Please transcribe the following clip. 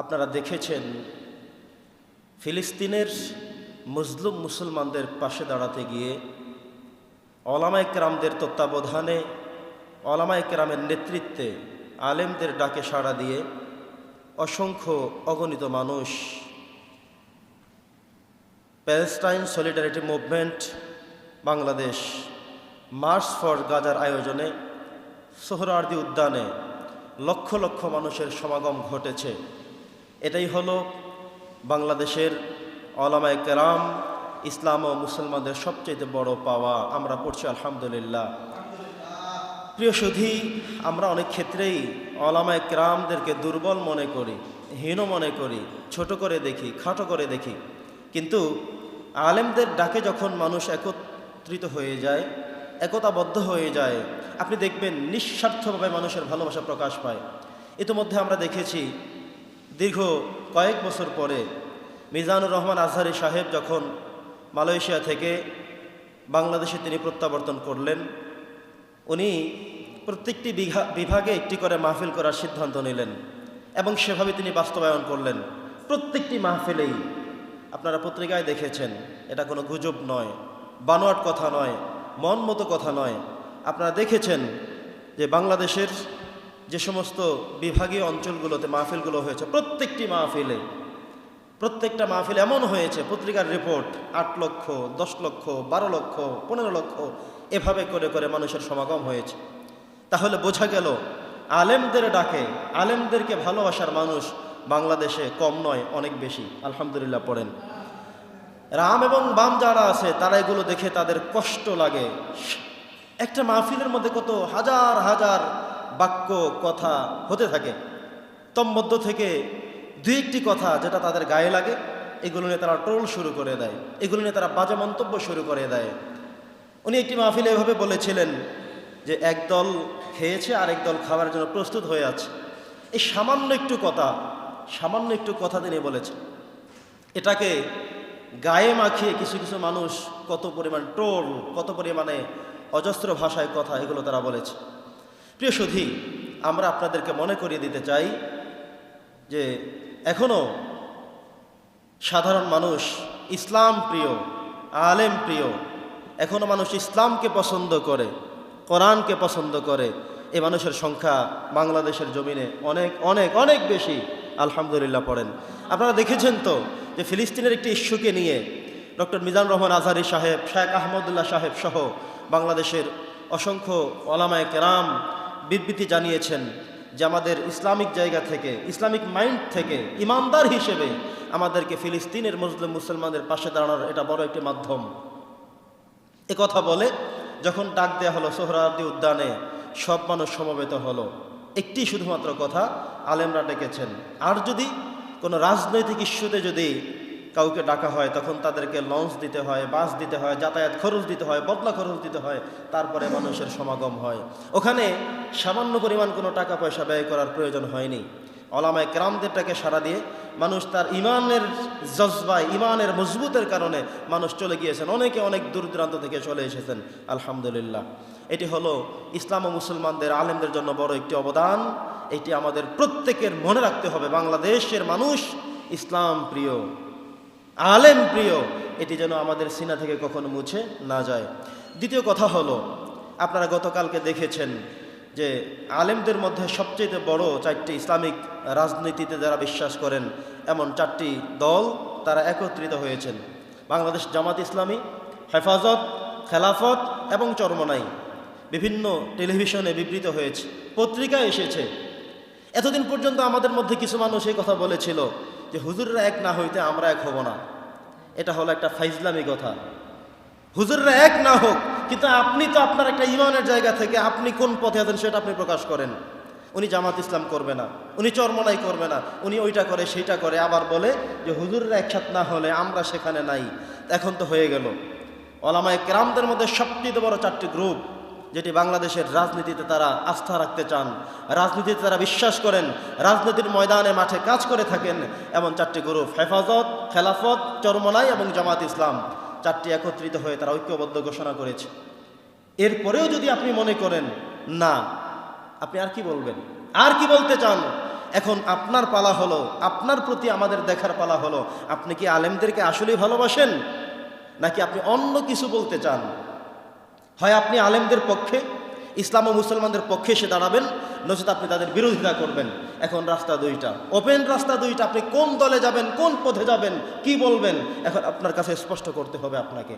আপনারা দেখেছেন, ফিলিস্তিনের মুসলিম মুসলমানদের পাশে দাঁড়াতে গিয়ে অলামায় কেরামদের তত্ত্বাবধানে অলামায় কেরামের নেতৃত্বে আলেমদের ডাকে সাড়া দিয়ে অসংখ্য অগণিত মানুষ, Palestine solidarity movement, Bangladesh march for গাজার আয়োজনে সোহরার্দি উদ্যানে লক্ষ লক্ষ মানুষের সমাগম ঘটেছে। এটাই হলো বাংলাদেশের অলামায় কেরাম, ইসলাম ও মুসলমানদের সবচেয়ে বড় পাওয়া। আমরা পড়ছি আলহামদুলিল্লাহ। প্রিয় সুধী, আমরা অনেক ক্ষেত্রেই অলামায় ক্রামদেরকে দুর্বল মনে করি, হীন মনে করি, ছোট করে দেখি, খাটো করে দেখি। কিন্তু আলেমদের ডাকে যখন মানুষ একত্রিত হয়ে যায়, একতাবদ্ধ হয়ে যায়, আপনি দেখবেন নিঃস্বার্থভাবে মানুষের ভালোবাসা প্রকাশ পায়। ইতিমধ্যে আমরা দেখেছি দীর্ঘ কয়েক বছর পরে মিজানুর রহমান আজহারি সাহেব যখন মালয়েশিয়া থেকে বাংলাদেশে তিনি প্রত্যাবর্তন করলেন, উনি প্রত্যেকটি বিভাগে একটি করে মাহফিল করার সিদ্ধান্ত নিলেন এবং সেভাবে তিনি বাস্তবায়ন করলেন। প্রত্যেকটি মাহফিলেই আপনারা পত্রিকায় দেখেছেন, এটা কোনো গুজব নয়, বানোয়াট কথা নয়, মন মতো কথা নয়। আপনারা দেখেছেন যে বাংলাদেশের যে সমস্ত বিভাগীয় অঞ্চলগুলোতে মাহফিলগুলো হয়েছে, প্রত্যেকটি মাহফিলে, প্রত্যেকটা মাহফিল এমন হয়েছে, পত্রিকার রিপোর্ট আট লক্ষ, দশ লক্ষ, বারো লক্ষ, পনেরো লক্ষ, এভাবে করে করে মানুষের সমাগম হয়েছে। তাহলে বোঝা গেল, আলেমদের ডাকে, আলেমদেরকে ভালোবাসার মানুষ বাংলাদেশে কম নয়, অনেক বেশি। আলহামদুলিল্লাহ পড়েন। রাম এবং বাম যারা আছে, তারা এগুলো দেখে তাদের কষ্ট লাগে। একটা মাহফিলের মধ্যে কত হাজার হাজার বাক্য, কথা হতে থাকে। তন্মধ্য থেকে দুই একটি কথা যেটা তাদের গায়ে লাগে, এগুলো নিয়ে তারা ট্রোল শুরু করে দেয়। এগুলো নিয়ে তারা বাজে মন্তব্য শুরু করে দেয়। উনি একটি মাহফিলে এভাবে বলেছিলেন যে, এক দল খেয়েছে আর এক দল খাওয়ার জন্য প্রস্তুত হয়ে আছে। এই সামান্য একটু কথা, সামান্য একটু কথা তিনি বলেছেন। এটাকে গায়ে মাখিয়ে কিছু কিছু মানুষ কত পরিমাণ টোল কত পরিমাণে অজস্র ভাষায় কথা এগুলো তারা বলেছে। প্রিয় সুধী আমরা আপনাদেরকে মনে করিয়ে দিতে চাই যে এখনও সাধারণ মানুষ ইসলাম প্রিয়, আলেম প্রিয় এখনও মানুষ ইসলামকে পছন্দ করে, কোরআনকে পছন্দ করে, এ মানুষের সংখ্যা বাংলাদেশের জমিনে অনেক অনেক অনেক বেশি, আলহামদুলিল্লাহ পড়েন। আপনারা দেখেছেন তো যে ফিলিস্তিনের একটি ইস্যুকে নিয়ে ডক্টর মিজান রহমান আজহারি সাহেব শেখ আহমদুল্লাহ সাহেব সহ বাংলাদেশের অসংখ্য ওলামায় কেরাম বিবৃতি জানিয়েছেন যে আমাদের ইসলামিক জায়গা থেকে, ইসলামিক মাইন্ড থেকে ইমানদার হিসেবে আমাদেরকে ফিলিস্তিনের মুসলিম মুসলমানদের পাশে দাঁড়ানোর এটা বড় একটি মাধ্যম। কথা বলে যখন ডাক দেওয়া হলো সোহরাওয়ার্দী উদ্যানে, সব মানুষ সমবেত হলো। একটি শুধুমাত্র কথা, আলেমরা ডেকেছেন। আর যদি কোনো রাজনৈতিক ইস্যুতে যদি কাউকে ডাকা হয়, তখন তাদেরকে লঞ্চ দিতে হয় বাস দিতে হয়, যাতায়াত খরচ দিতে হয়, বদলা খরচ দিতে হয়, তারপরে মানুষের সমাগম হয়। ওখানে সামান্য পরিমাণ কোনো টাকা পয়সা ব্যয় করার প্রয়োজন হয়নি। অলামায় ক্রামদেরটাকে সারা দিয়ে মানুষ তার ইমানের জজবায় ইমানের মজবুতের কারণে মানুষ চলে গিয়েছেন। অনেকে অনেক দূর দূরান্ত থেকে চলে এসেছেন। আলহামদুলিল্লাহ। এটি হলো ইসলাম ও মুসলমানদের, আলেমদের জন্য বড় একটি অবদান। এটি আমাদের প্রত্যেকের মনে রাখতে হবে। বাংলাদেশের মানুষ ইসলাম প্রিয়। আলেম প্রিয়, এটি যেন আমাদের সিনা থেকে কখনো মুছে না যায়। দ্বিতীয় কথা হলো, আপনারা গতকালকে দেখেছেন যে আলেমদের মধ্যে সবচেয়ে বড় চারটি ইসলামিক রাজনীতিতে যারা বিশ্বাস করেন, এমন চারটি দল তারা একত্রিত হয়েছেন। বাংলাদেশ জামাত ইসলামী, হেফাজত, খেলাফত এবং চরমনাই বিভিন্ন টেলিভিশনে বিবৃত হয়েছে, পত্রিকায় এসেছে। এতদিন পর্যন্ত আমাদের মধ্যে কিছু মানুষ এই কথা বলেছিল যে হুজুররা এক না হইতে আমরা এক হব না। এটা হলো একটা ফাইজলামি কথা। হুজুররা এক না হোক, কিন্তু আপনি তো আপনার একটা ইমানের জায়গা থেকে আপনি কোন পথে আছেন সেটা আপনি প্রকাশ করেন। উনি জামাত ইসলাম করবে না, উনি চরমনাই করবে না, উনি ওইটা করে, সেইটা করে, আবার বলে যে হুজুররা একসাথ না হলে আমরা সেখানে নাই। এখন তো হয়ে গেল। ওলামায় কেরামদের মধ্যে সবচেয়ে বড় চারটি গ্রুপ। যেটি বাংলাদেশের রাজনীতিতে তারা আস্থা রাখতে চান। রাজনীতিতে তারা বিশ্বাস করেন, রাজনীতির ময়দানে মাঠে কাজ করে থাকেন এমন চারটি গ্রুপ হেফাজত, খেলাফত, চরমনাই এবং জামাত ইসলাম। চারটি একত্রিত হয়ে তারা ঐক্যবদ্ধ ঘোষণা করেছে। এরপরেও যদি আপনি মনে করেন, না, আপনি আর কি বলবেন? আর কি বলতে চান? এখন আপনার পালা হলো, আপনার প্রতি আমাদের দেখার পালা হলো। আপনি কি আলেমদেরকে আসলেই ভালোবাসেন? নাকি আপনি অন্য কিছু বলতে চান? হয় আপনি আলেমদের পক্ষে, ইসলাম ও মুসলমানদের পক্ষে এসে দাঁড়াবেন, নচেত আপনি তাদের বিরোধিতা করবেন। এখন রাস্তা দুইটা। ওপেন রাস্তা দুইটা, আপনি কোন দলে যাবেন, কোন পথে যাবেন, কি বলবেন, এখন আপনার কাছে স্পষ্ট করতে হবে আপনাকে।